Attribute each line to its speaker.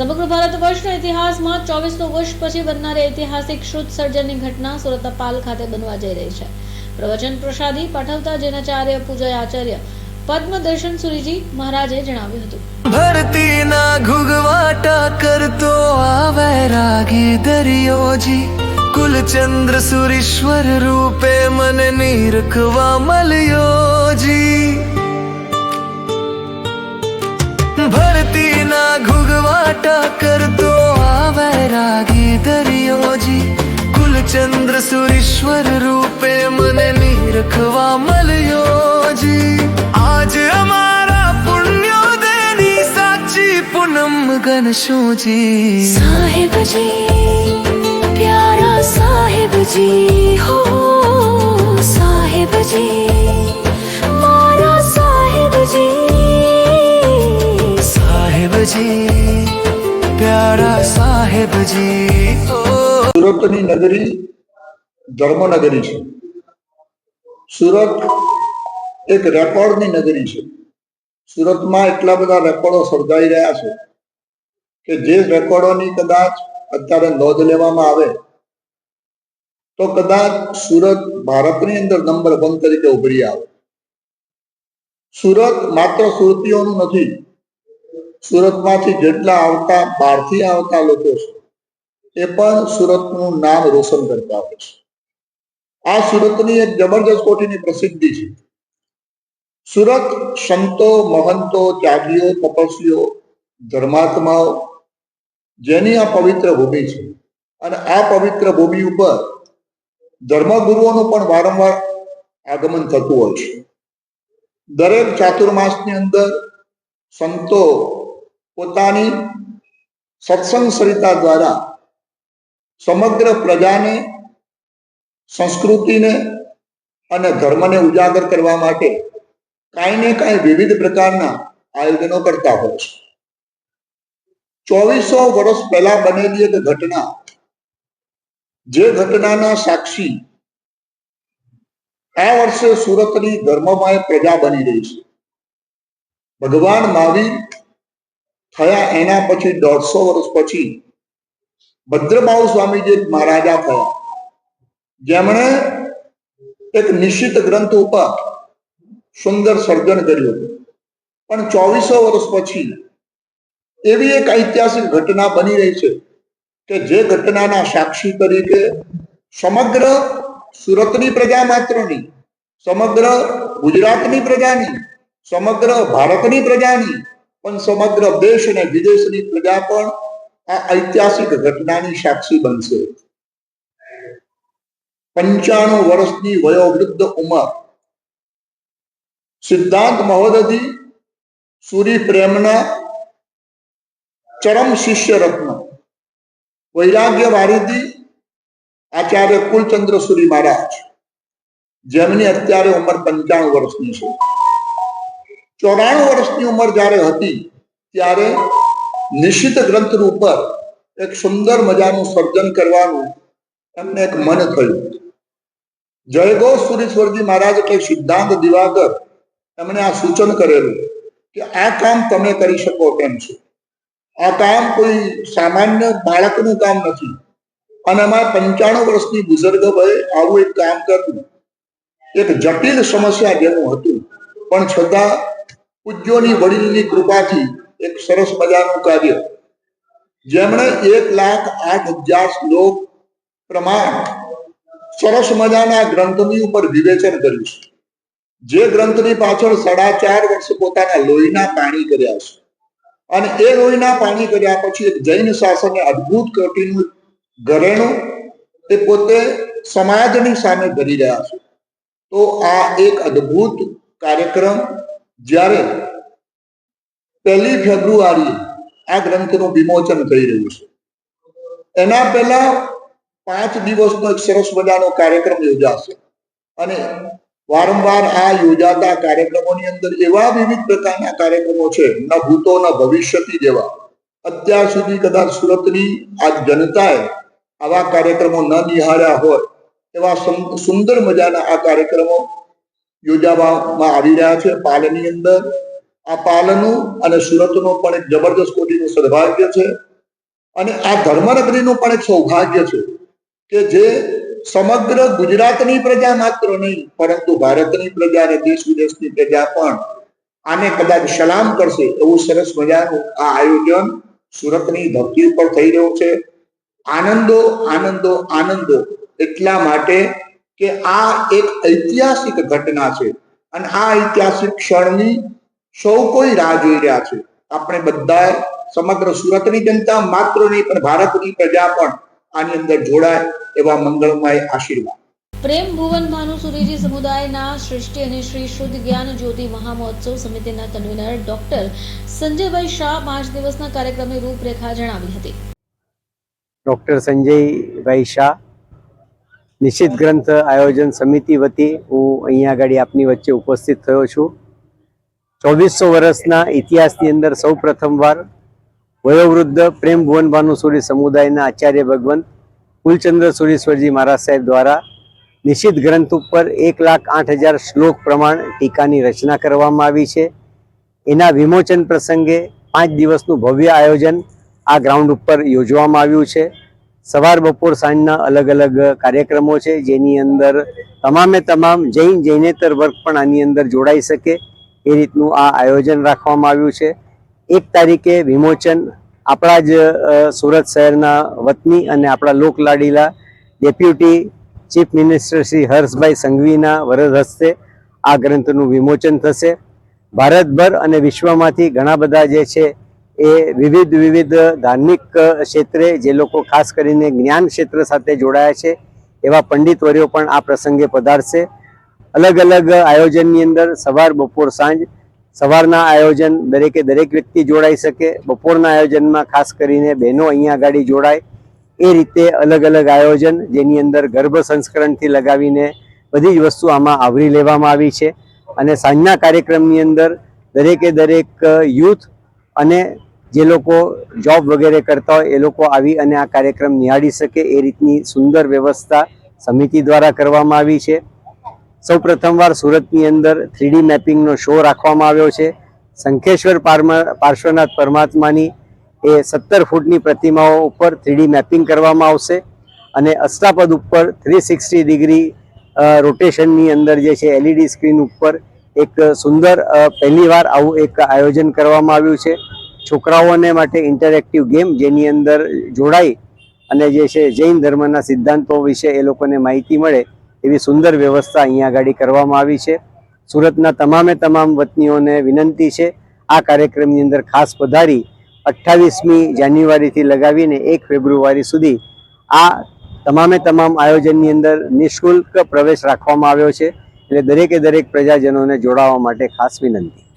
Speaker 1: સમગ્ર ભારત વર્ષના ઇતિહાસમાં ચોવીસો વર્ષ પછી બનનારી ઐતિહાસિક શુદ્ધ સર્જનની ઘટના સુરતના પાલ ખાતે બનવા જઈ રહી છે. પ્રવચન પ્રસાદી પાઠવતા જૈનાચાર્ય પૂજય આચાર્ય પદ્મદર્શન સુરીજી મહારાજે જણાવ્યું હતું.
Speaker 2: ભરતી ના ઘુગવાટા કરતો આવે રાગી દરિયોજી. કુલચંદ્ર સુરીશ્વર રૂપે મને નીરખવા મળ્યોજી. ઘુગવાટા કરતો આ વૈરાગી દરિયોજી. કુલચંદ્ર સુરેશ્વર રૂપે મને નીરખવા મળ્યોજી. આજ અમારા પુણ્યોદયની સાચી પૂનમ ગણશુંજી સાહેબજી, પ્યારા સાહેબજી, હો સાહેબજી.
Speaker 3: સુરતની નગરી ધર્મનગરી છે. સુરત એક રેકોર્ડની નગરી છે. સુરતમાં એટલા બધા રેકોર્ડો સર્જાઈ રહ્યા છે કે જે રેકોર્ડોની કદાચ અત્યારે નોંધ લેવામાં આવે તો કદાચ સુરત ભારતની અંદર નંબર વન તરીકે ઉભરી આવે. સુરત માત્ર સુરતીઓનું નથી સુરતમાંથી જેટલા આવતા, બહારથી આવતા લોકો છે, એ પણ સુરતનું નામ રોશન કરતા હોય છે. આ સુરતની એક જબરજસ્ત કોટીની પ્રસિદ્ધિ છે. સુરત સંતો, મહંતો ત્યાગીઓ તપસ્વીઓ, ધર્માત્માઓ, જેની આ પવિત્ર ભૂમિ છે. અને આ પવિત્ર ભૂમિ ઉપર ધર્મગુરુઓનું પણ વારંવાર આગમન થતું હોય છે. દરેક ચાતુર્માસની અંદર સંતો પોતાની સત્સંગ સરિતા દ્વારા સમગ્ર પ્રજાને, સંસ્કૃતિને અને ધર્મને ઉજાગર કરવા માટે કાંઈ ને કાંઈ વિવિધ પ્રકારના આયોજનો કરતા હોય છે. ચોવીસો વર્ષ પહેલા બનેલી એક ઘટના, જે ઘટનાના સાક્ષી આ વર્ષે સુરતની ધર્મમય પ્રજા બની રહી છે. ભગવાન મહાવીર થયા એના પછી દોઢસો વર્ષ પછી ભદ્રબાહુ સ્વામીજી મહારાજા થયા. જેમણે એક નિશ્ચિત ગ્રંથ ઉપર સુંદર સર્જન કર્યું પણ ચોવીસો વર્ષ પછી એવી એક ઐતિહાસિક ઘટના બની રહી છે કે જે ઘટનાના સાક્ષી તરીકે સમગ્ર સુરતની પ્રજા માત્ર નહીં સમગ્ર ગુજરાતની પ્રજાની, સમગ્ર ભારતની પ્રજાની પણ સમગ્ર દેશ અને વિદેશની પ્રજા પણ આ ઐતિહાસિક ઘટનાની સાક્ષી બનશે. પંચાણું વર્ષની વયોવૃદ્ધ ઉંમર. સિદ્ધાંત મહોદધી સૂરી પ્રેમના ચરમ શિષ્ય રત્ન. વૈરાગ્ય વારિધિ આચાર્ય કુલચંદ્ર સુરી મહારાજ. જેમની અત્યારે ઉંમર પંચાણું વર્ષની છે. ચોરાણું વર્ષની ઉંમર જ્યારે હતી, ત્યારે નિશ્ચિત ગ્રંથ ઉપર એક સુંદર મજાનું સર્જન કરવાનું એમને એક મન થયું. જયગો સુરેશ્વરજી મહારાજ એટલે સિદ્ધાંત દિવાકર એમણે આ સૂચન કરેલું કે આ કામ તમે કરી શકો તેમ છો. આ કામ કોઈ સામાન્ય બાળકનું કામ નથી. અને એમાં પંચાણું વર્ષની બુઝુર્ગ ભાઈ આવું એક કામ કર્યું એક જટિલ સમસ્યા જેનું હતું. પણ છતાં પૂજ્યોની વડીલની કૃપાથી એક સરસ મજાનું કાર્ય જેમણે એક લાખ આઠ હજાર શ્લોક પ્રમાણ સરસ મજાના ગ્રંથની ઉપર વિવેચન કર્યું છે. જે ગ્રંથની પાછળ સાડા ચાર વર્ષ પોતાના લોહીના પાણી કર્યા છે. અને એ લોહીના પાણી કર્યા પછી એક જૈન શાસને અદ્ભુત કોટીનું ઘરેણું તે પોતે સમાજની સામે ભરી રહ્યા છે. તો આ એક અદ્ભુત કાર્યક્રમ જ્યારે પહેલી ફેબ્રુઆરી આ ગ્રંથનું વિમોચન થઈ રહ્યું છે. એના પહેલા પાંચ દિવસનો એક સરસ મજાનો કાર્યક્રમ યોજાશે. અને વારંવાર આ યોજાતા કાર્યક્રમોની અંદર એવા વિવિધ પ્રકારના કાર્યક્રમો છે, ન ભૂતો, ન ભવિષ્યથી જેવા. અત્યાર સુધી કદાચ સુરતની આ જનતાએ આવા કાર્યક્રમો ન નિહાળ્યા હોય, એવા સુંદર મજાના આ કાર્યક્રમો યોજાવામાં આવી રહ્યા છે. પાલનની અંદર આ પાલનનું અને સુરતનું પણ એક જબરદસ્ત કોટીનું સદભાગ્ય છે. અને આ ધર્મનગરીનું પણ એક સૌભાગ્ય છે કે જે સમગ્ર ગુજરાતની પ્રજા માત્ર નહીં, પરંતુ ભારતની પ્રજા અને દેશ વિદેશની પ્રજા પણ આને કદાચ સલામ કરશે એવું સરસ મજાનું આ આયોજન સુરતની ધરતી ઉપર થઈ રહ્યું છે. આનંદો આનંદો આનંદો એટલા માટે કે આ એક ઐતિહાસિક ઘટના છે અને આ ઐતિહાસિક ક્ષણની સૌ કોઈ રાહ જોઈ રહ્યા છે. આપણે બધા સમગ્ર સુરતની જનતા માત્ર નહીં પણ ભારતની પ્રજા પણ આની અંદર જોડાય એવા મંગળમય આશીર્વાદ.
Speaker 1: પ્રેમ ભુવન ભાનુસુરીજી સમુદાયના સૃષ્ટિ અને શ્રી શુદ્ધ જ્ઞાન જ્યોતિ મહામહોત્સવ સમિતિના કન્વીનર ડોક્ટર સંજયભાઈ શાહ પાંચ દિવસના કાર્યક્રમની રૂપરેખા જણાવી હતી.
Speaker 4: ડૉક્ટર સંજયભાઈ શાહ નિશ્ચિત ગ્રંથ આયોજન સમિતિ વતી હું અહીંયા આગળ આપની વચ્ચે ઉપસ્થિત થયો છું. ચોવીસો વર્ષના ઇતિહાસની અંદર સૌ પ્રથમવાર વયોવૃદ્ધ પ્રેમ ભુવન ભાનુસુરી સમુદાયના આચાર્ય ભગવંત કુલચંદ્ર સુરેશ્વરજી મહારાજ સાહેબ દ્વારા નિશ્ચિત ગ્રંથ ઉપર એક લાખ આઠ હજાર શ્લોક પ્રમાણ ટીકાની રચના કરવામાં આવી છે. એના વિમોચન પ્રસંગે પાંચ દિવસનું ભવ્ય આયોજન આ ગ્રાઉન્ડ ઉપર યોજવામાં આવ્યું છે. સવાર બપોર સાંજના અલગ અલગ કાર્યક્રમો છે, જેની અંદર તમામે તમામ જૈન જૈનેતર વર્ગ પણ આની અંદર જોડાઈ શકે એ રીતનું આ આયોજન રાખવામાં આવ્યું છે. એક તારીખે વિમોચન આપણા જ સુરત શહેરના વતની અને આપણા લોકલાડીલા deputy chief minister Shri Harshbhai સંઘવીના વરદ હસ્તે આ ગ્રંથનું વિમોચન થશે. ભારતભર અને વિશ્વમાંથી ઘણા બધા જે છે એ વિવિધ વિવિધ ધાર્મિક ક્ષેત્રે જે લોકો ખાસ કરીને જ્ઞાન ક્ષેત્ર સાથે જોડાયા છે, એવા પંડિતવર્યો પણ આ પ્રસંગે પધારશે. અલગ અલગ આયોજનની અંદર સવાર, બપોર, સાંજ, સવારના આયોજન દરેકે દરેક વ્યક્તિ જોડાઈ શકે. બપોરના આયોજનમાં ખાસ કરીને બહેનો અહીંયા ગાડી જોડાય. એ રીતે અલગ અલગ આયોજન જેની અંદર ગર્ભ સંસ્કરણથી લગાવીને બધી જ વસ્તુ આમાં આવરી લેવામાં આવી છે. અને સાંજના કાર્યક્રમની અંદર દરેકે દરેક યુથ અને જે લોકો જોબ વગેરે કરતા હોય, એ લોકો આવી અને આ કાર્યક્રમ નિહાળી શકે એ રીતની સુંદર વ્યવસ્થા સમિતિ દ્વારા કરવામાં આવી છે. સૌ પ્રથમવાર સુરતની અંદર થ્રીડી મેપિંગનો શો રાખવામાં આવ્યો છે. શંખેશ્વર પાર્શ્વનાથ પરમાત્માની એ સત્તર ફૂટની પ્રતિમાઓ ઉપર થ્રીડી મેપિંગ કરવામાં આવશે અને અષ્ટાપદ ઉપર થ્રી સિક્સટી ડિગ્રી રોટેશનની અંદર જે છે એલઈડી સ્ક્રીન ઉપર એક સુંદર પહેલીવાર આવું એક આયોજન કરવામાં આવ્યું છે. છોકરાઓને માટે ઇન્ટરેક્ટિવ ગેમ જેની અંદર જોડાઈ અને જે છે જૈન ધર્મના સિદ્ધાંતો વિશે એ લોકોને માહિતી મળે એવી સુંદર વ્યવસ્થા અહીંયા આગળ કરવામાં આવી છે. સુરતના તમામે તમામ વતનીઓને વિનંતી છે આ કાર્યક્રમની અંદર ખાસ પધારી અઠ્ઠાવીસમી જાન્યુઆરીથી લગાવીને એક ફેબ્રુઆરી સુધી આ તમામે તમામ આયોજનની અંદર નિઃશુલ્ક પ્રવેશ રાખવામાં આવ્યો છે. એટલે દરેકે દરેક પ્રજાજનોને જોડાવા માટે ખાસ વિનંતી.